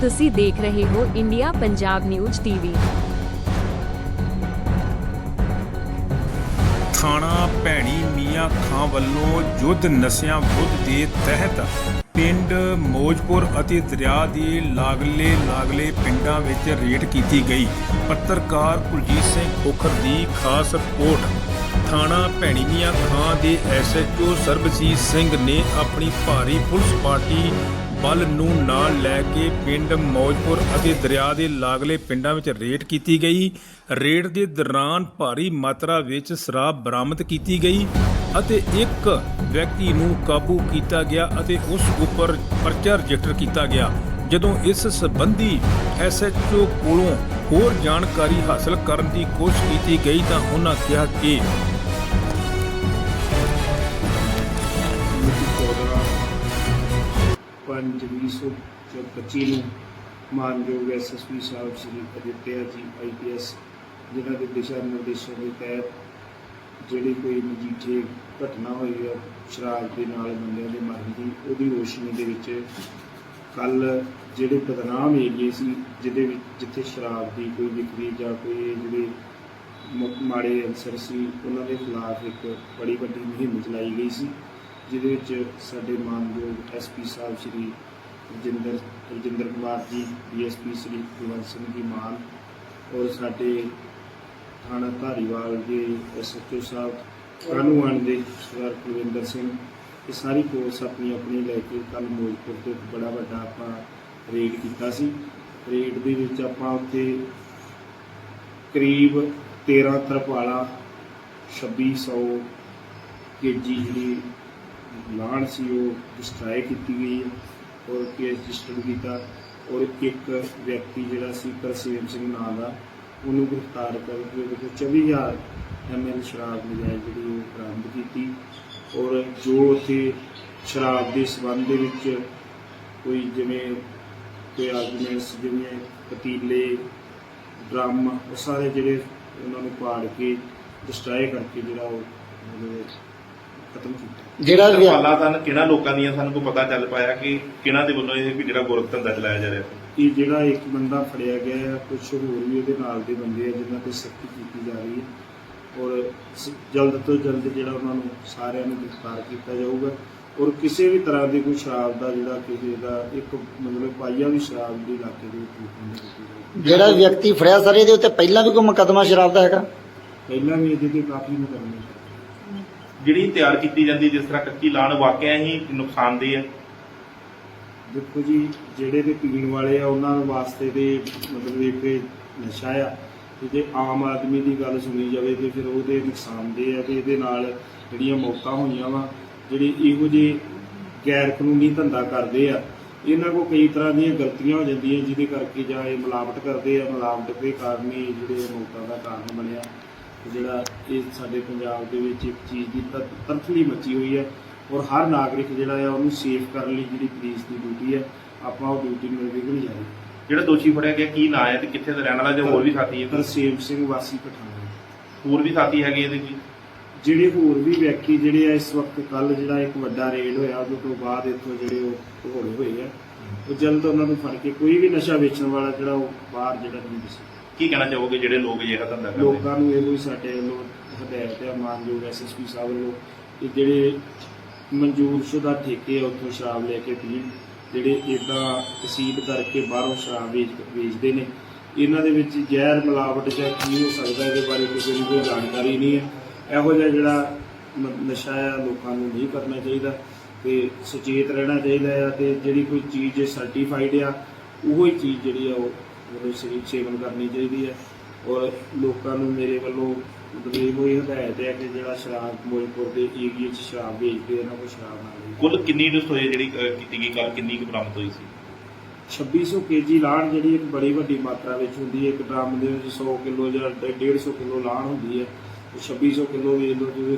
ਤੁਸੀਂ ਦੇਖ ਰਹੇ ਹੋ ਇੰਡੀਆ ਪੰਜਾਬ ਨਿਊਜ਼ ਟੀਵੀ। ਥਾਣਾ ਭੈਣੀ ਮੀਆਂ ਖਾਂ ਵੱਲੋਂ ਯੁੱਧ ਨਸ਼ਿਆਂ ਵਿਰੁੱਧ ਦੇ ਤਹਿਤ ਪਿੰਡ ਮੋਜਪੁਰ ਅਤੇ ਦਰਿਆ ਦੇ ਲਾਗਲੇ ਲਾਗਲੇ ਪਿੰਡਾਂ ਵਿੱਚ ਰੇਡ ਕੀਤੀ ਗਈ। ਪੱਤਰਕਾਰ ਕੁਲਜੀਤ ਸਿੰਘ ਖੋਖਰ ਦੀ ਖਾਸ ਰਿਪੋਰਟ। ਥਾਣਾ ਭੈਣੀ ਮੀਆਂ ਖਾਂ ਦੇ ਐਸਐਚਓ ਸਰਬਜੀਤ ਸਿੰਘ ਨੇ ਆਪਣੀ ਭਾਰੀ ਪੁਲਿਸ ਪਾਰਟੀ ਬਲ ਨੂੰ ਨਾਲ ਲੈ ਕੇ ਪਿੰਡ ਮੌਜਪੁਰ ਅਤੇ ਦਰਿਆ ਦੇ ਲਾਗਲੇ ਪਿੰਡਾਂ ਵਿੱਚ ਰੇਡ ਕੀਤੀ ਗਈ। ਰੇਡ ਦੇ ਦੌਰਾਨ ਭਾਰੀ ਮਾਤਰਾ ਵਿੱਚ ਸ਼ਰਾਬ ਬਰਾਮਦ ਕੀਤੀ ਗਈ ਅਤੇ ਇੱਕ ਵਿਅਕਤੀ ਨੂੰ ਕਾਬੂ ਕੀਤਾ ਗਿਆ ਅਤੇ ਉਸ ਉੱਪਰ ਪਰਚਾ ਰਜਿਸਟਰ ਕੀਤਾ ਗਿਆ, ਜਦੋਂ ਇਸ ਸੰਬੰਧੀ ਐਸਐਚਓ ਕੋਲੋਂ ਹੋਰ ਜਾਣਕਾਰੀ ਹਾਸਲ ਕਰਨ ਦੀ ਕੋਸ਼ਿਸ਼ ਕੀਤੀ ਗਈ ਤਾਂ ਉਹਨਾਂ ਕਿਹਾ ਕਿ ਪੰਜ ਵੀਹ ਸੌ ਚ 25 ਨੂੰ ਮਾਨਯੋਗ ਐਸਐਸਪੀ ਸਾਹਿਬ ਸ੍ਰੀ ਅਦਿੱਤਿਆ ਜੀ ਆਈਪੀਐਸ ਜਿਨ੍ਹਾਂ ਦੇ ਦਿਸ਼ਾ ਨਿਰਦੇਸ਼ਾਂ ਦੇ ਤਹਿਤ ਜਿਹੜੀ ਕੋਈ ਮਜੀਠੇ ਘਟਨਾ ਹੋਈ ਹੈ ਸ਼ਰਾਬ ਦੇ ਨਾਲ ਬੰਦਿਆਂ ਦੇ ਮਰਨ ਦੀ, ਉਹਦੀ ਰੋਸ਼ਨੀ ਦੇ ਵਿੱਚ ਕੱਲ ਜਿਹੜੇ ਬਦਨਾਮ ਏਰੀਏ ਸੀ, ਜਿਹਦੇ ਵਿੱਚ, ਜਿੱਥੇ ਸ਼ਰਾਬ ਦੀ ਕੋਈ ਵਿਕਰੀ ਜਾਂ ਕੋਈ ਜਿਹੜੇ ਮਾੜੇ ਅਨਸਰ ਸੀ, ਉਹਨਾਂ ਦੇ ਖਿਲਾਫ ਇੱਕ ਬੜੀ ਵੱਡੀ ਮੁਹਿੰਮ ਚਲਾਈ ਗਈ ਸੀ। ਜਿਹਦੇ ਵਿੱਚ ਸਾਡੇ ਮਾਨਯੋਗ ਐਸਪੀ ਸਾਹਿਬ ਸ਼੍ਰੀ ਰਜਿੰਦਰ ਰਜਿੰਦਰ ਕੁਮਾਰ ਜੀ ਡੀਐਸਪੀ ਸ਼੍ਰੀ ਕੁਲਵੰਤ ਸਿੰਘ ਜੀ ਮਾਨ ਔਰ ਸਾਡੇ ਥਾਣਾ ਧਾਰੀਵਾਲ ਦੇ ਐਸਐਚਓ ਸਾਹਿਬ ਕਾਨੂੰਨ ਦੇ ਸਰਦਾਰ ਕੁਲਵਿੰਦਰ ਸਿੰਘ, ਇਹ ਸਾਰੀ ਫੋਰਸ ਆਪਣੀ ਆਪਣੀ ਲੈ ਕੇ ਕੱਲ ਮੋਜਪੁਰ ਤੇ ਇੱਕ ਬੜਾ ਵੱਡਾ ਆਪਾਂ ਰੇਡ ਕੀਤਾ ਸੀ। ਰੇਡ ਦੇ ਵਿੱਚ ਆਪਾਂ ਉੱਥੇ ਕਰੀਬ 13 ਤਰਪਾਲਾ 2600 ਕੇਜੀ ਜਿਹੜੀ ਲਾਣ ਸੀ, ਉਹ ਡਿਸਟਰਾਏ ਕੀਤੀ ਗਈ ਹੈ ਔਰ ਕੇਸ ਰਜਿਸਟਰ ਕੀਤਾ ਔਰ ਇੱਕ ਵਿਅਕਤੀ ਜਿਹੜਾ ਸੀ ਕਰਸੇਮ ਸਿੰਘ ਨਾਂ ਦਾ, ਉਹਨੂੰ ਗ੍ਰਿਫਤਾਰ ਕਰਕੇ ਉਹਦੇ ਕੋਲ 24000 ਐਮਐਲ ਸ਼ਰਾਬ ਨਜਾਇਜ਼ ਜਿਹੜੀ ਉਹ ਬਰਾਮਦ ਕੀਤੀ ਔਰ ਜੋ ਉੱਥੇ ਸ਼ਰਾਬ ਦੇ ਸਬੰਧ ਦੇ ਵਿੱਚ ਕੋਈ ਜਿਵੇਂ ਕੋਈ ਆਰਗੂਮੈਂਟਸ ਜਿਵੇਂ ਪਤੀਲੇ, ਡਰਮ, ਉਹ ਸਾਰੇ ਜਿਹੜੇ ਉਹਨਾਂ ਨੂੰ ਪਾੜ ਕੇ ਡਿਸਟਰਾਏ ਕਰਕੇ ਜਿਹੜਾ ਉਹ ਮਤਲਬ ਖਤਮ ਕੀਤਾ। ਜਿਹੜਾ ਵੀ ਪਾਲਾ ਸਨ ਕਿਹਨਾਂ ਲੋਕਾਂ ਦੀਆਂ ਸਾਨੂੰ ਕੋਈ ਪਤਾ ਚੱਲ ਪਾਇਆ ਕਿ ਕਿਹਨਾਂ ਦੇ ਵੱਲੋਂ ਇਹ ਵੀ ਜਿਹੜਾ ਗੁਰਤ ਧੰਦਾ ਚਲਾਇਆ ਜਾ ਰਿਹਾ? ਕਿ ਜਿਹੜਾ ਇੱਕ ਬੰਦਾ ਫੜਿਆ ਗਿਆ ਹੈ ਕੁਝ ਹੋਰ ਵੀ ਉਹਦੇ ਨਾਲ ਦੇ ਬੰਦੇ ਆ ਜਿਨ੍ਹਾਂ ਤੇ ਸਖਤੀ ਕੀਤੀ ਜਾ ਰਹੀ ਹੈ। ਔਰ ਸ- ਜਲਦ ਤੋਂ ਜਲਦ ਜਿਹੜਾ ਉਹਨਾਂ ਨੂੰ ਸਾਰਿਆਂ ਨੂੰ ਗ੍ਰਿਫਤਾਰ ਕੀਤਾ ਜਾਊਗਾ। ਔਰ ਕਿਸੇ ਵੀ ਤਰ੍ਹਾਂ ਦੀ ਕੋਈ ਸ਼ਰਾਬ ਦਾ ਜਿਹੜਾ ਕਿਸੇ ਦਾ ਇੱਕ ਮਤਲਬ ਪਾਈਆ ਵੀ ਸ਼ਰਾਬ ਦੀ ਇਲਾਕੇ ਦੇ ਵਿੱਚ ਨਹੀਂ ਕੀਤੀ ਜਾਊਗੀ ਜਿਹੜਾ ਵਿਅਕਤੀ ਫੜਿਆ ਸਰ ਇਹਦੇ ਉੱਤੇ ਪਹਿਲਾਂ ਵੀ ਕੋਈ ਮੁਕੱਦਮਾ ਸ਼ਰਾਬ ਦਾ ਹੈਗਾ? ਪਹਿਲਾਂ ਵੀ ਇਹਦੇ ਤੇ ਕਾਫੀ ਮੁਕੱਦਮੇ ਜਿਹੜੀ ਤਿਆਰ ਕੀਤੀ ਜਾਂਦੀ, ਜਿਸ ਤਰ੍ਹਾਂ ਕੱਚੀ ਲਾਣ ਵਾਕਿਆ ਹੀ ਨੁਕਸਾਨਦੇਹ ਹੈ? ਦੇਖੋ ਜੀ, ਜਿਹੜੇ ਤੇ ਪੀਣ ਵਾਲੇ ਆ, ਉਹਨਾਂ ਵਾਸਤੇ ਤੇ ਮਤਲਬ ਇੱਕ ਨਸ਼ਾ ਆ ਤੇ ਜੇ ਆਮ ਆਦਮੀ ਦੀ ਗੱਲ ਸੁਣੀ ਜਾਵੇ ਤੇ ਫਿਰ ਉਹਦੇ ਨੁਕਸਾਨਦੇ ਆ ਤੇ ਇਹਦੇ ਨਾਲ ਜਿਹੜੀਆਂ ਮੌਤਾਂ ਹੋਈਆਂ ਵਾ, ਜਿਹੜੇ ਇਹੋ ਜਿਹੇ ਗੈਰ ਕਾਨੂੰਨੀ ਧੰਦਾ ਕਰਦੇ ਆ, ਇਹਨਾਂ ਕੋ ਕਈ ਤਰ੍ਹਾਂ ਦੀਆਂ ਗਲਤੀਆਂ ਹੋ ਜਾਂਦੀਆਂ, ਜਿਹਦੇ ਕਰਕੇ ਜਾਂ ਇਹ ਮਿਲਾਵਟ ਕਰਦੇ ਆ, ਮਿਲਾਵਟ ਦੇ ਕਾਰਨ ਹੀ ਜਿਹੜੇ ਮੌਤਾਂ ਦਾ ਕਾਰਨ ਬਣਿਆ। ਜਿਹੜਾ ਇਹ ਸਾਡੇ ਪੰਜਾਬ ਦੇ ਵਿੱਚ ਇੱਕ ਚੀਜ਼ ਦੀ ਤ- ਤਰਫਲੀ ਮੱਚੀ ਹੋਈ ਹੈ ਔਰ ਹਰ ਨਾਗਰਿਕ ਜਿਹੜਾ ਆ ਉਹਨੂੰ ਸੇਫ ਕਰਨ ਲਈ ਜਿਹੜੀ ਪੁਲਿਸ ਦੀ ਡਿਊਟੀ ਹੈ ਆਪਾਂ ਉਹ ਡਿਊਟੀ ਨਿਭਾਉਣੀ ਜਾਰੀ ਜਿਹੜਾ ਦੋਸ਼ੀ ਫੜਿਆ ਗਿਆ ਕੀ ਨਾਂ ਹੈ ਤੇ ਕਿੱਥੇ ਦਾ ਰਹਿਣ ਵਾਲਾ ਜਾਂ ਹੋਰ ਵੀ ਸਾਥੀ ਹੈ? ਤਰਸੇਮ ਸਿੰਘ ਵਾਸੀ ਪਠਾਨ ਹੋਰ ਵੀ ਸਾਥੀ ਹੈਗੇ ਇਹਦੇ ਜੀ? ਜਿਹੜੇ ਹੋਰ ਵੀ ਵਿਅਕਤੀ ਜਿਹੜੇ ਆ ਇਸ ਵਕਤ ਕੱਲ ਜਿਹੜਾ ਇੱਕ ਵੱਡਾ ਰੇਡ ਹੋਇਆ ਉਹਦੇ ਤੋਂ ਬਾਅਦ ਇੱਥੋਂ ਜਿਹੜੇ ਉਹ ਹੋੜੇ ਹੋਏ ਆ ਉਹ ਜਲਦ ਉਹਨਾਂ ਨੂੰ ਫੜ ਕੇ ਕੋਈ ਵੀ ਨਸ਼ਾ ਵੇਚਣ ਵਾਲਾ ਜਿਹੜਾ ਉਹ ਬਾਹਰ ਜਿਹੜਾ ਨਹੀਂ ਦਿਸੇ ਕੀ ਕਹਿਣਾ ਚਾਹੋਗੇ ਜਿਹੜੇ ਲੋਕ ਜਿਹੜਾ ਧੰਦਾ ਕਰਦੇ ਲੋਕਾਂ ਨੂੰ ਇਹੋ ਹੀ ਸਾਡੇ ਵੱਲੋਂ ਹਦਾਇਤ ਹੈ, ਮਾਨਯੋਗ ਐਸਐਸਪੀ ਸਾਹਿਬ ਵੱਲੋਂ ਕਿ ਜਿਹੜੇ ਮਨਜ਼ੂਰ ਸ਼ੁਦਾ ਠੇਕੇ ਆ, ਉੱਥੋਂ ਸ਼ਰਾਬ ਲੈ ਕੇ ਪੀਣ, ਜਿਹੜੇ ਇਦਾਂ ਤਸੀਬ ਕਰਕੇ ਬਾਹਰੋਂ ਸ਼ਰਾਬ ਵੇਚ ਵੇਚਦੇ ਨੇ। ਇਹਨਾਂ ਦੇ ਵਿੱਚ ਜ਼ਹਿਰ ਮਿਲਾਵਟ ਜਾਂ ਕੀ ਹੋ ਸਕਦਾ, ਇਹਦੇ ਬਾਰੇ ਕਿਸੇ ਨੂੰ ਕੋਈ ਜਾਣਕਾਰੀ ਨਹੀਂ ਹੈ। ਇਹੋ ਜਿਹਾ ਜਿਹੜਾ ਮ ਨਸ਼ਾ ਆ, ਲੋਕਾਂ ਨੂੰ ਨਹੀਂ ਕਰਨਾ ਚਾਹੀਦਾ ਤੇ ਸੁਚੇਤ ਰਹਿਣਾ ਚਾਹੀਦਾ ਆ ਤੇ ਜਿਹੜੀ ਕੋਈ ਚੀਜ਼ ਸਰਟੀਫਾਈਡ ਆ, ਉਹੋ ਹੀ ਚੀਜ਼ ਜਿਹੜੀ ਆ ਉਹ ਮਤਲਬ ਸਰੀਰ ਸੇਵਨ ਕਰਨੀ ਚਾਹੀਦੀ ਹੈ। ਔਰ ਲੋਕਾਂ ਨੂੰ ਮੇਰੇ ਵੱਲੋਂ ਮਤਲਬ ਇਹੋ ਹੀ ਹਦਾਇਤ ਹੈ ਕਿ ਜਿਹੜਾ ਸ਼ਰਾਬ ਮੋਜਪੁਰ ਦੇ ਏਰੀਏ 'ਚ ਸ਼ਰਾਬ ਵੇਚਦੇ ਇਹਨਾਂ ਕੋਲ ਸ਼ਰਾਬ ਨਾ ਲਈ ਕੁੱਲ ਕਿੰਨੀ ਡਿਸ ਹੋਈ ਜਿਹੜੀ ਅਹ, ਕੀਤੀ ਗਈ? ਕੱਲ ਕਿੰਨੀ ਕੁ ਬਰਾਮਦ ਹੋਈ ਸੀ? 2600 ਕੇਜੀ ਲਾਣ ਜਿਹੜੀ ਇੱਕ ਬੜੀ ਵੱਡੀ ਮਾਤਰਾ ਵਿੱਚ ਹੁੰਦੀ ਹੈ। ਇੱਕ ਡਰਮ ਦੇ ਵਿੱਚ 100 ਕਿਲੋ ਜਾਂ 150 ਕਿਲੋ ਲਾਣ ਹੁੰਦੀ ਹੈ। ਤੇ 2600 ਕਿਲੋ ਵੇਚ ਲਓ ਤੁਸੀਂ